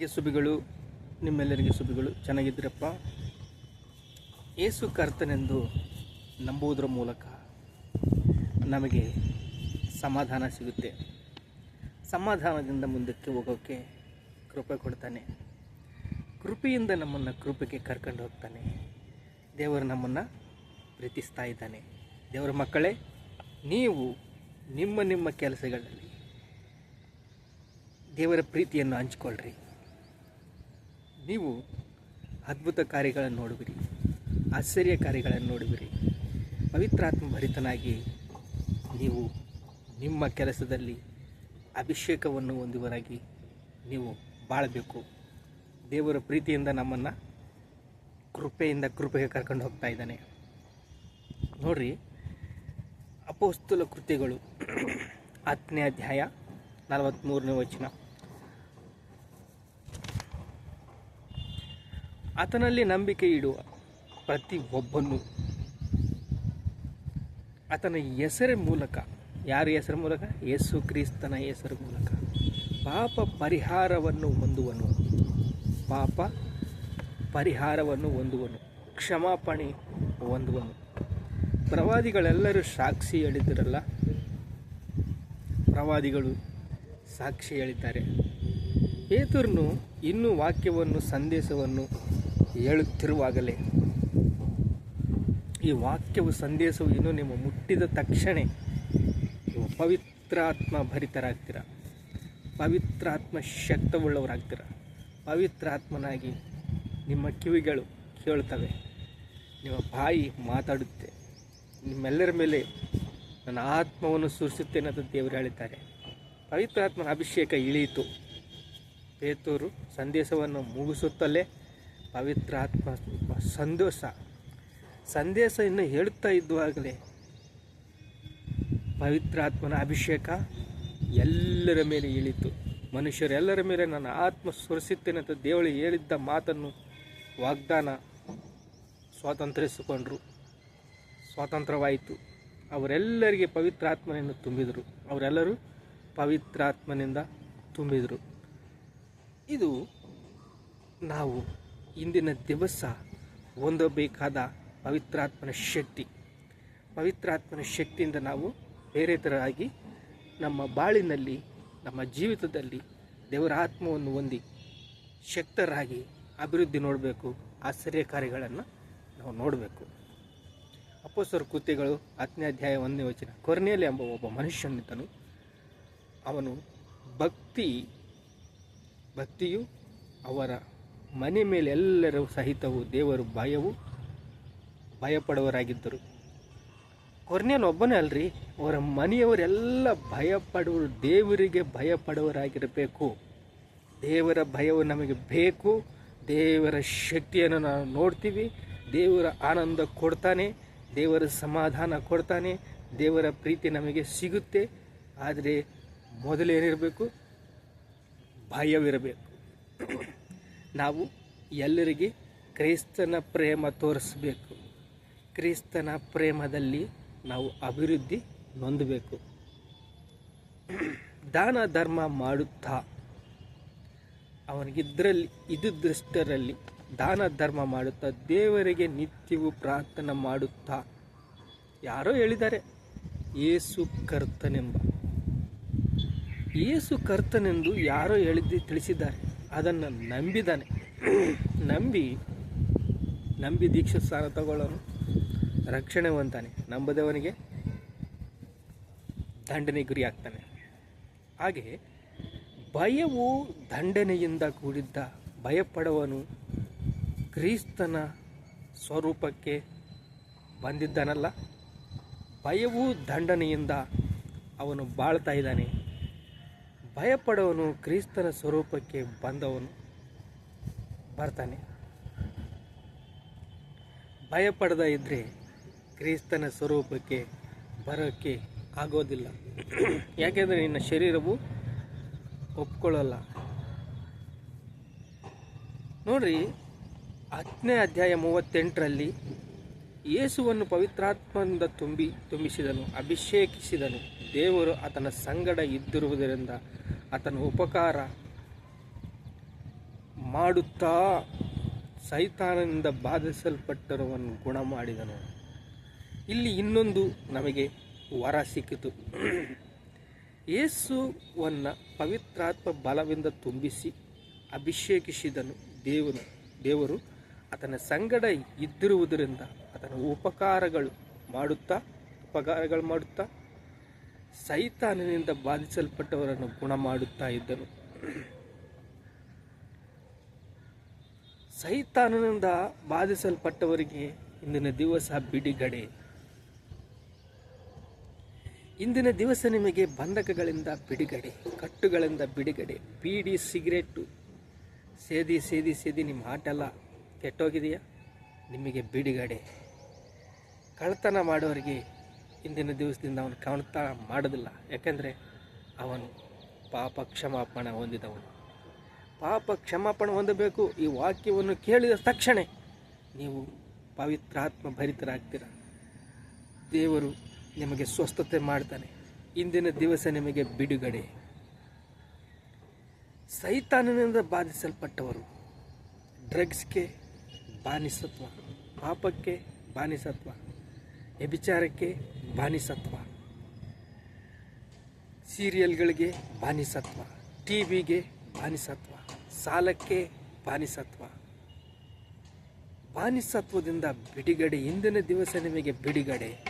ಏ ಸುಬಿಗಳು ನಿಮ್ಮೆಲ್ಲರಿಗೆ ಸುಬಿಗಳು ಚೆನ್ನಾಗಿದ್ದೀರಪ್ಪ? ಏಸು ಕರ್ತನೆಂದು ನಂಬುವುದರ ಮೂಲಕ ನಮಗೆ ಸಮಾಧಾನ ಸಿಗುತ್ತೆ. ಸಮಾಧಾನದಿಂದ ಮುಂದಕ್ಕೆ ಹೋಗೋಕ್ಕೆ ಕೃಪೆ ಕೊಡ್ತಾನೆ. ಕೃಪೆಯಿಂದ ನಮ್ಮನ್ನು ಕೃಪೆಗೆ ಕರ್ಕೊಂಡು ಹೋಗ್ತಾನೆ. ದೇವರು ನಮ್ಮನ್ನು ಪ್ರೀತಿಸ್ತಾ ಇದ್ದಾನೆ. ದೇವರ ಮಕ್ಕಳೇ, ನೀವು ನಿಮ್ಮ ನಿಮ್ಮ ಕೆಲಸಗಳಲ್ಲಿ ದೇವರ ಪ್ರೀತಿಯನ್ನು ಹಂಚಿಕೊಳ್ಳ್ರಿ ನೀವು ಅದ್ಭುತ ಕಾರ್ಯಗಳನ್ನು ನೋಡುವಿರಿ ಆಶ್ಚರ್ಯ ಕಾರ್ಯಗಳನ್ನು ನೋಡುವಿರಿ. ಪವಿತ್ರಾತ್ಮ ಭರಿತನಾಗಿ ನೀವು ನಿಮ್ಮ ಕೆಲಸದಲ್ಲಿ ಅಭಿಷೇಕವನ್ನು ಹೊಂದುವರಾಗಿ ನೀವು ಬಾಳಬೇಕು. ದೇವರ ಪ್ರೀತಿಯಿಂದ ನಮ್ಮನ್ನು ಕೃಪೆಯಿಂದ ಕೃಪೆಗೆ ಕರ್ಕೊಂಡು ಹೋಗ್ತಾ ಇದ್ದಾನೆ. ನೋಡ್ರಿ, ಅಪೋಸ್ತುಲ ಕೃತ್ಯಗಳು ಹತ್ತನೇ ಅಧ್ಯಾಯ ನಲವತ್ತ್ಮೂರನೇ ವಚನ. ಆತನಲ್ಲಿ ನಂಬಿಕೆ ಇಡುವ ಪ್ರತಿ ಒಬ್ಬನು. ಆತನ ಹೆಸರ ಮೂಲಕ. ಯಾರ ಹೆಸರ ಮೂಲಕ? ಯೇಸು ಕ್ರಿಸ್ತನ ಹೆಸರ ಮೂಲಕ. ಪಾಪ ಪರಿಹಾರವನ್ನು ಹೊಂದುವನು. ಪಾಪ ಪರಿಹಾರವನ್ನು ಹೊಂದುವನು. ಕ್ಷಮಾಪಣೆ ಹೊಂದುವನು. ಪ್ರವಾದಿಗಳೆಲ್ಲರೂ ಸಾಕ್ಷಿ ಹೇಳಿದ್ರಲ್ಲ? ಪ್ರವಾದಿಗಳು ಸಾಕ್ಷಿ ಹೇಳಿದ್ದಾರೆ. ಪೇತುರ್ನು ಇನ್ನೂ ವಾಕ್ಯವನ್ನು, ಸಂದೇಶವನ್ನು ಹೇಳುತ್ತಿರುವಾಗಲೇ. ಈ ವಾಕ್ಯವು ಸಂದೇಶವು ಇನ್ನೂ ನಿಮ್ಮ ಮುಟ್ಟಿದ ತಕ್ಷಣ ನೀವು ಪವಿತ್ರಾತ್ಮ ಭರಿತರಾಗ್ತೀರ. ಪವಿತ್ರಾತ್ಮ ಶಕ್ತವುಳ್ಳವರಾಗ್ತೀರ. ಪವಿತ್ರಾತ್ಮನಾಗಿ ನಿಮ್ಮ ಕಿವಿಗಳು ಕೇಳ್ತವೆ ನಿಮ್ಮ ಬಾಯಿ ಮಾತಾಡುತ್ತೆ. ನಿಮ್ಮೆಲ್ಲರ ಮೇಲೆ ನನ್ನ ಆತ್ಮವನ್ನು ಸುರಿಸುತ್ತೇನೆ ಅಂತ ದೇವರು ಹೇಳಿದ್ದಾರೆ. ಪವಿತ್ರಾತ್ಮನ ಅಭಿಷೇಕ ಇಳಿಯಿತು. ಪೇತೂರು ಸಂದೇಶವನ್ನು ಮುಗಿಸುತ್ತಲೇ ಪವಿತ್ರಾತ್ಮ ಸಂತೋಷ ಸಂದೇಶ ಇನ್ನು ಹೇಳುತ್ತಾ ಇದ್ದುವಾಗಲೇ ಪವಿತ್ರಾತ್ಮನ ಅಭಿಷೇಕ ಎಲ್ಲರ ಮೇಲೆ ಇಳಿತು. ಮನುಷ್ಯರೆಲ್ಲರ ಮೇಲೆ ನನ್ನ ಆತ್ಮ ಸುರಿಸುತ್ತೇನೆ ಅಂತ ದೇವಳಿ ಹೇಳಿದ್ದ ಮಾತನ್ನು ವಾಗ್ದಾನ ಸ್ವಾತಂತ್ರಿಸಿಕೊಂಡರು ಸ್ವಾತಂತ್ರ್ಯವಾಯಿತು. ಅವರೆಲ್ಲರಿಗೆ ಪವಿತ್ರಾತ್ಮನೆಯನ್ನು ತುಂಬಿದರು. ಅವರೆಲ್ಲರೂ ಪವಿತ್ರಾತ್ಮನಿಂದ ತುಂಬಿದರು. ಇದು ನಾವು ಇಂದಿನ ದಿವಸ ಹೊಂದಬೇಕಾದ ಪವಿತ್ರಾತ್ಮನ ಶಕ್ತಿ. ಪವಿತ್ರಾತ್ಮನ ಶಕ್ತಿಯಿಂದ ನಾವು ಬೇರೆ ಥರವಾಗಿ ನಮ್ಮ ಬಾಳಿನಲ್ಲಿ, ನಮ್ಮ ಜೀವಿತದಲ್ಲಿ ದೇವರ ಆತ್ಮವನ್ನು ಹೊಂದಿ ಶಕ್ತರಾಗಿ ಅಭಿವೃದ್ಧಿ ನೋಡಬೇಕು ಆಶ್ಚರ್ಯ ಕಾರ್ಯಗಳನ್ನು ನಾವು ನೋಡಬೇಕು. ಅಪ್ಪೋಸರ ಕೃತ್ಯಗಳು ಹತ್ತನೇ ಅಧ್ಯಾಯ ಒಂದನೇ ವಚನ. ಕೊರ್ನೇಲಿ ಎಂಬ ಒಬ್ಬ ಮನುಷ್ಯನಿದ್ದನು. ಅವನು ಭಕ್ತಿ ಭಕ್ತಿಯು ಅವರ ಮನೆ ಮೇಲೆ ಎಲ್ಲರೂ ಸಹಿತವು ದೇವರು ಭಯವು ಭಯಪಡುವರಾಗಿದ್ದರು. ಕೊರ್ನೇಲ್ ಒಬ್ಬನೇ ಅಲ್ರಿ, ಅವರ ಮನೆಯವರೆಲ್ಲ ಭಯಪಡುವರು, ದೇವರಿಗೆ ಭಯಪಡುವರಾಗಿರಬೇಕು. ದೇವರ ಭಯವು ನಮಗೆ ಬೇಕು, ದೇವರ ಶಕ್ತಿಯನ್ನು ನಾವು ನೋಡ್ತೀವಿ, ದೇವರ ಆನಂದ ಕೊಡ್ತಾನೆ, ದೇವರ ಸಮಾಧಾನ ಕೊಡ್ತಾನೆ, ದೇವರ ಪ್ರೀತಿ ನಮಗೆ ಸಿಗುತ್ತೆ. ಆದರೆ ಮೊದಲೇನಿರಬೇಕು? ಭಯವಿರಬೇಕು. ನಾವು ಎಲ್ಲರಿಗೆ ಕ್ರೈಸ್ತನ ಪ್ರೇಮ ತೋರಿಸಬೇಕು. ಕ್ರಿಸ್ತನ ಪ್ರೇಮದಲ್ಲಿ ನಾವು ಅಭಿವೃದ್ಧಿ ಹೊಂದಬೇಕು ದಾನ ಧರ್ಮ ಮಾಡುತ್ತಾ ಅವನಿಗಿದ್ರಲ್ಲಿ ಇದ್ದುದಷ್ಟರಲ್ಲಿ ದಾನ ಧರ್ಮ ಮಾಡುತ್ತಾ ದೇವರಿಗೆ ನಿತ್ಯವೂ ಪ್ರಾರ್ಥನೆ ಮಾಡುತ್ತಾ ಯಾರೋ ಹೇಳಿದ್ದಾರೆ ಏಸು ಕರ್ತನೆಂಬ. ಏಸು ಕರ್ತನೆಂದು ಯಾರೋ ಹೇಳಿದ್ದು ತಿಳಿಸಿದ್ದಾರೆ. ಅದನ್ನು ನಂಬಿದಾನೆ. ನಂಬಿ ನಂಬಿ ದೀಕ್ಷಾ ಸ್ಥಾನ ತಗೊಳ್ಳೋನು, ರಕ್ಷಣೆ ಹೊಂತಾನೆ ನಂಬದವನಿಗೆ ದಂಡನೆ ಗುರಿ ಆಗ್ತಾನೆ. ಹಾಗೆ ಭಯವು ದಂಡನೆಯಿಂದ ಕೂಡಿದ್ದ ಭಯಪಡವನು ಕ್ರಿಸ್ತನ ಸ್ವರೂಪಕ್ಕೆ ಬಂದಿದ್ದಾನಲ್ಲ, ಭಯವು ದಂಡನೆಯಿಂದ ಅವನು ಬಾಳ್ತಾ ಇದ್ದಾನೆ. ಭಯಪಡುವನು ಕ್ರಿಸ್ತನ ಸ್ವರೂಪಕ್ಕೆ ಬಂದವನು. ಬರ್ತಾನೆ. ಭಯಪಡದ ಇದ್ದರೆ ಕ್ರಿಸ್ತನ ಸ್ವರೂಪಕ್ಕೆ ಬರೋಕ್ಕೆ ಆಗೋದಿಲ್ಲ. ಯಾಕೆಂದರೆ ನಿನ್ನ ಶರೀರವು ಒಪ್ಕೊಳ್ಳಲ್ಲ. ನೋಡ್ರಿ, ಹತ್ತನೇ ಅಧ್ಯಾಯ ಮೂವತ್ತೆಂಟರಲ್ಲಿ ಯೇಸುವನ್ನು ಪವಿತ್ರಾತ್ಮದಿಂದ ತುಂಬಿ ತುಂಬಿಸಿದನು, ಅಭಿಷೇಕಿಸಿದನು. ದೇವರು ಆತನ ಸಂಗಡ ಇದ್ದಿರುವುದರಿಂದ ಆತನ ಉಪಕಾರ ಮಾಡುತ್ತಾ ಸೈತಾನನಿಂದ ಬಾಧಿಸಲ್ಪಟ್ಟರವನ್ನು ಗುಣ ಮಾಡಿದನು ಇಲ್ಲಿ ಇನ್ನೊಂದು ನಮಗೆ ವರ ಸಿಕ್ಕಿತು. ಯೇಸುವನ್ನು ಪವಿತ್ರಾತ್ಮ ಬಲವಿಂದ ತುಂಬಿಸಿ ಅಭಿಷೇಕಿಸಿದನು ದೇವನು. ದೇವರು ಆತನ ಸಂಗಡ ಇದ್ದಿರುವುದರಿಂದ ಆತನ ಉಪಕಾರಗಳು ಮಾಡುತ್ತಾ ಉಪಕಾರಗಳು ಮಾಡುತ್ತಾ, ಸೈತಾನನಿಂದ ಬಾಧಿಸಲ್ಪಟ್ಟವರನ್ನು ಗುಣ ಮಾಡುತ್ತಾ ಇದ್ದನು. ಸೈತಾನನಿಂದ ಬಾಧಿಸಲ್ಪಟ್ಟವರಿಗೆ ಇಂದಿನ ದಿವಸ ಬಿಡುಗಡೆ. ಇಂದಿನ ದಿವಸ ನಿಮಗೆ ಬಂಧಕಗಳಿಂದ ಬಿಡುಗಡೆ, ಕಟ್ಟುಗಳಿಂದ ಬಿಡುಗಡೆ. ಬೀಡಿ ಸಿಗರೇಟು. ಸೇದಿ ಸೇದಿ ಸೇದಿ ನಿಮ್ಮ ಆಟೆಲ್ಲ ಕೆಟ್ಟೋಗಿದೆಯಾ? ನಿಮಗೆ ಬಿಡುಗಡೆ. ಕಳ್ತನ ಮಾಡೋರಿಗೆ ಇಂದಿನ ದಿವಸದಿಂದ ಅವನು ಕಳ್ತನ ಮಾಡೋದಿಲ್ಲ ಯಾಕೆಂದರೆ ಅವನು ಪಾಪ ಕ್ಷಮಾಪಣ ಹೊಂದಿದವನು. ಪಾಪ ಕ್ಷಮಾಪಣ ಹೊಂದಬೇಕು. ಈ ವಾಕ್ಯವನ್ನು ಕೇಳಿದ ತಕ್ಷಣ ನೀವು ಪವಿತ್ರಾತ್ಮ ಭರಿತರಾಗ್ತೀರ. ದೇವರು ನಿಮಗೆ ಸ್ವಸ್ಥತೆ ಮಾಡ್ತಾನೆ. ಇಂದಿನ ದಿವಸ ನಿಮಗೆ ಬಿಡುಗಡೆ. ಸೈತಾನನಿಂದ ಬಾಧಿಸಲ್ಪಟ್ಟವರು ಡ್ರಗ್ಸ್ಗೆ ಬಾನಿಸತ್ವ, ಪಾಪಕ್ಕೆ ಬಾನಿಸತ್ವ. ವ್ಯಭಿಚಾರಕ್ಕೆ ಬಾನಿಸತ್ವ. ಸೀರಿಯಲ್ಗಳಿಗೆ ಬಾನಿಸತ್ವ. ಟಿ ವಿಗೆ ಬಾನಿಸತ್ವ. ಸಾಲಕ್ಕೆ ಬಾನಿಸತ್ವ. ಬಾನಿಸತ್ವದಿಂದ ಬಿಡುಗಡೆ, ಇಂದಿನ ದಿವಸ ನಿಮಗೆ ಬಿಡುಗಡೆ.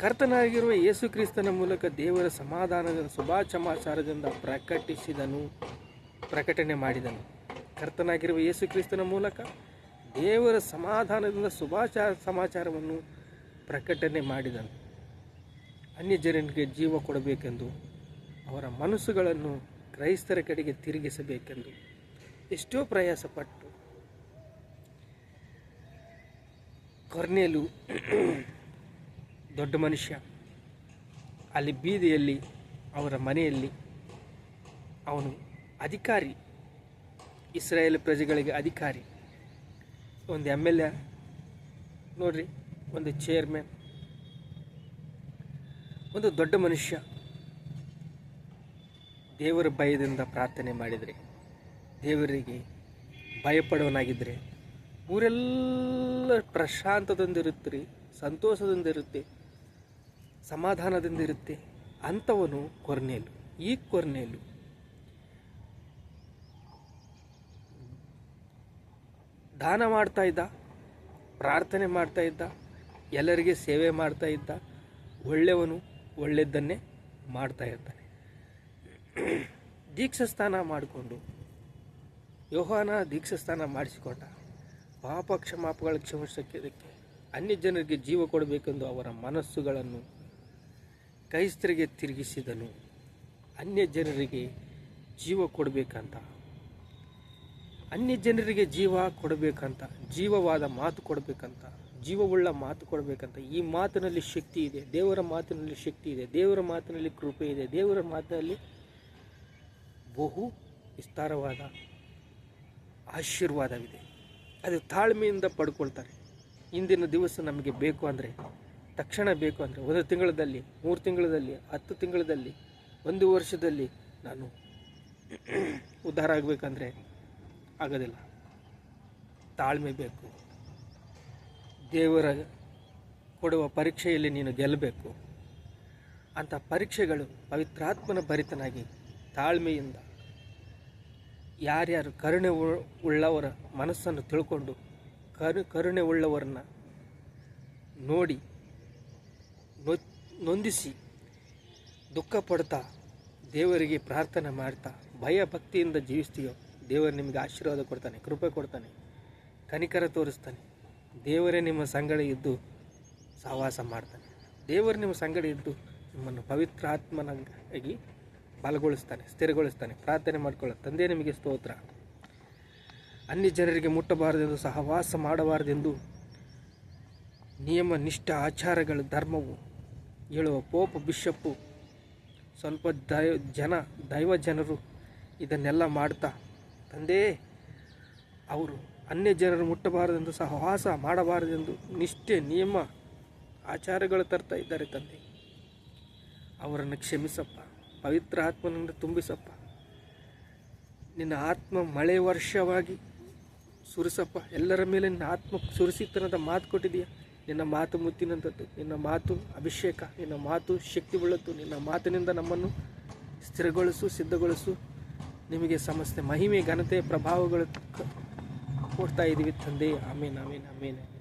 ಕರ್ತನಾಗಿರುವ ಯೇಸು ಕ್ರಿಸ್ತನ ಮೂಲಕ ದೇವರ ಸಮಾಧಾನದ ಶುಭಾಚಮಾಚಾರದಿಂದ ಪ್ರಕಟಿಸಿದನು, ಪ್ರಕಟಣೆ ಮಾಡಿದನು. ಕರ್ತನಾಗಿರುವ ಯೇಸು ಕ್ರಿಸ್ತನ ಮೂಲಕ ದೇವರ ಸಮಾಧಾನದಿಂದ ಶುಭಾಚಾರ ಸಮಾಚಾರವನ್ನು ಪ್ರಕಟಣೆ ಮಾಡಿದನು. ಅನ್ಯ ಜನರಿಗೆ ಜೀವ ಕೊಡಬೇಕೆಂದು, ಅವರ ಮನಸ್ಸುಗಳನ್ನು ಕ್ರೈಸ್ತರ ಕಡೆಗೆ ತಿರುಗಿಸಬೇಕೆಂದು ಎಷ್ಟೋ ಪ್ರಯಾಸಪಟ್ಟು ಕೊರ್ನೇಲು ದೊಡ್ಡ ಮನುಷ್ಯ. ಅಲ್ಲಿ ಬೀದಿಯಲ್ಲಿ, ಅವರ ಮನೆಯಲ್ಲಿ ಅವನು ಅಧಿಕಾರಿ. ಇಸ್ರಾಯೇಲ್ ಪ್ರಜೆಗಳಿಗೆ ಅಧಿಕಾರಿ. ಒಂದು ಎಂ ಎಲ್ ಎ, ನೋಡ್ರಿ, ಒಂದು ಚೇರ್ಮನ್ ಒಂದು ದೊಡ್ಡ ಮನುಷ್ಯ. ದೇವರ ಭಯದಿಂದ ಪ್ರಾರ್ಥನೆ ಮಾಡಿದರೆ, ದೇವರಿಗೆ ಭಯಪಡೋನಾಗಿದ್ದರೆ ಊರೆಲ್ಲ ಪ್ರಶಾಂತದಿಂದಿರುತ್ತೆ ಸಮಾಧಾನದಿಂದ ಇರುತ್ತೆ ಅಂಥವನು ಕೊರ್ನೇಲು. ಈ ಕೊರ್ನೇಲು ದಾನ ಮಾಡ್ತಾ ಇದ್ದ, ಪ್ರಾರ್ಥನೆ ಮಾಡ್ತಾ ಇದ್ದ, ಎಲ್ಲರಿಗೆ ಸೇವೆ ಮಾಡ್ತಾ ಇದ್ದ, ಒಳ್ಳೆಯವನು ಒಳ್ಳೆಯದನ್ನೇ ಮಾಡ್ತಾ ಇರ್ತಾನೆ. ದೀಕ್ಷಸ್ಥಾನ ಮಾಡಿಕೊಂಡು ಯೋಹಾನ ದೀಕ್ಷಸ್ಥಾನ ಮಾಡಿಸಿಕೊಂಡ. ಪಾಪ ಕ್ಷಮಾಪಗಳ ಕ್ಷಮಿಸಕ್ಕೆ ಅನ್ಯ ಜನರಿಗೆ ಜೀವ ಕೊಡಬೇಕೆಂದು ಅವರ ಮನಸ್ಸುಗಳನ್ನು ಕ್ರೈಸ್ತರಿಗೆ ತಿರುಗಿಸಿದನು. ಅನ್ಯ ಜನರಿಗೆ ಜೀವ ಕೊಡಬೇಕಂತ ಅನ್ಯ ಜನರಿಗೆ ಜೀವ ಕೊಡಬೇಕಂತ, ಜೀವವಾದ ಮಾತು ಕೊಡಬೇಕಂತ, ಜೀವವುಳ್ಳ ಮಾತು ಕೊಡಬೇಕಂತ ಈ ಮಾತಿನಲ್ಲಿ ಶಕ್ತಿ ಇದೆ. ದೇವರ ಮಾತಿನಲ್ಲಿ ಶಕ್ತಿ ಇದೆ. ದೇವರ ಮಾತಿನಲ್ಲಿ ಕೃಪೆ ಇದೆ. ದೇವರ ಮಾತಿನಲ್ಲಿ ಬಹು ವಿಸ್ತಾರವಾದ ಆಶೀರ್ವಾದವಿದೆ. ಅದು ತಾಳ್ಮೆಯಿಂದ ಪಡ್ಕೊಳ್ತಾರೆ. ಇಂದಿನ ದಿವಸ ನಮಗೆ ಬೇಕು ಅಂದರೆ, ತಕ್ಷಣ ಬೇಕು ಅಂದರೆ, ಒಂದು ತಿಂಗಳಲ್ಲಿ, ಮೂರು ತಿಂಗಳಲ್ಲಿ, ಹತ್ತು ತಿಂಗಳಲ್ಲಿ, ಒಂದು ವರ್ಷದಲ್ಲಿ ನಾನು ಉದ್ಧಾರ ಆಗಬೇಕಂದ್ರೆ ಆಗೋದಿಲ್ಲ. ತಾಳ್ಮೆ ಬೇಕು. ದೇವರ ಕೊಡುವ ಪರೀಕ್ಷೆಯಲ್ಲಿ ನೀನು ಗೆಲ್ಲಬೇಕು. ಅಂಥ ಪರೀಕ್ಷೆಗಳು ಪವಿತ್ರಾತ್ಮನ ಭರಿತನಾಗಿ ತಾಳ್ಮೆಯಿಂದ ಯಾರ್ಯಾರು ಕರುಣೆ ಉಳ್ಳವರ ಮನಸ್ಸನ್ನು ತಿಳ್ಕೊಂಡು ಕರು, ಕರುಣೆ ಉಳ್ಳವರನ್ನ ನೋಡಿ ನೊಂದಿಸಿ ದುಃಖ ಪಡ್ತಾ ದೇವರಿಗೆ ಪ್ರಾರ್ಥನೆ ಮಾಡ್ತಾ ಭಯ ಭಕ್ತಿಯಿಂದ ಜೀವಿಸ್ತೀಯೋ? ದೇವರು ನಿಮಗೆ ಆಶೀರ್ವಾದ ಕೊಡ್ತಾನೆ, ಕೃಪೆ ಕೊಡ್ತಾನೆ, ಕನಿಕರ ತೋರಿಸ್ತಾನೆ. ದೇವರೇ ನಿಮ್ಮ ಸಂಗಡ ಇದ್ದು ಸಹವಾಸ ಮಾಡ್ತಾನೆ. ದೇವರು ನಿಮ್ಮ ಸಂಗಡ ಇದ್ದು ನಿಮ್ಮನ್ನು ಪವಿತ್ರ ಆತ್ಮನಾಗಿ ಬಲಗೊಳಿಸ್ತಾನೆ, ಸ್ಥಿರಗೊಳಿಸ್ತಾನೆ. ಪ್ರಾರ್ಥನೆ ಮಾಡ್ಕೊಳ್ಳೋ ತಂದೆ ನಿಮಗೆ ಸ್ತೋತ್ರ. ಅನ್ಯ ಜನರಿಗೆ ಮುಟ್ಟಬಾರದೆಂದು, ಸಹವಾಸ ಮಾಡಬಾರದೆಂದು ನಿಯಮ ನಿಷ್ಠ ಆಚಾರಗಳ, ಧರ್ಮವು ಹೇಳುವ ಪೋಪ್ ಬಿಷಪ್ಪು ಸ್ವಲ್ಪ ದೈ ಜನ, ದೈವ ಜನರು ಇದನ್ನೆಲ್ಲ ಮಾಡ್ತಾ ತಂದೆ, ಅವರು ಅನ್ಯ ಜನರು ಮುಟ್ಟಬಾರದೆಂದು ಸಹವಾಸ ಮಾಡಬಾರದೆಂದು ನಿಷ್ಠೆ, ನಿಯಮ, ಆಚಾರಗಳು ತರ್ತಾ ಇದ್ದಾರೆ ತಂದೆ. ಅವರನ್ನು ಕ್ಷಮಿಸಪ್ಪ, ಪವಿತ್ರ ಆತ್ಮನಿಂದ ತುಂಬಿಸಪ್ಪ. ನಿನ್ನ ಆತ್ಮ ಮಳೆ ವರ್ಷವಾಗಿ ಸುರಿಸಪ್ಪ. ಎಲ್ಲರ ಮೇಲೆ ನಿನ್ನ ಆತ್ಮ ಸುರಿಸಿತನದ ಮಾತು ಕೊಟ್ಟಿದೆಯಾ ನಿನ್ನ ಮಾತು ಮುತ್ತಿನಂಥದ್ದು ನಿನ್ನ ಮಾತು ಅಭಿಷೇಕ, ನಿನ್ನ ಮಾತು ಶಕ್ತಿ ಬೀಳತ್ತು ನಿನ್ನ ಮಾತಿನಿಂದ ನಮ್ಮನ್ನು ಸ್ಥಿರಗೊಳಿಸು, ಸಿದ್ಧಗೊಳಿಸು. ನಿಮಗೆ ಸಮಸ್ತೆ ಮಹಿಮೆ ಘನತೆ ಪ್ರಭಾವಗಳು ಕೊಡ್ತಾ ಇದ್ದೀವಿ ತಂದೆ. ಆಮೇಲೆ ಆಮೇಲೆ ಆಮೇಲೆ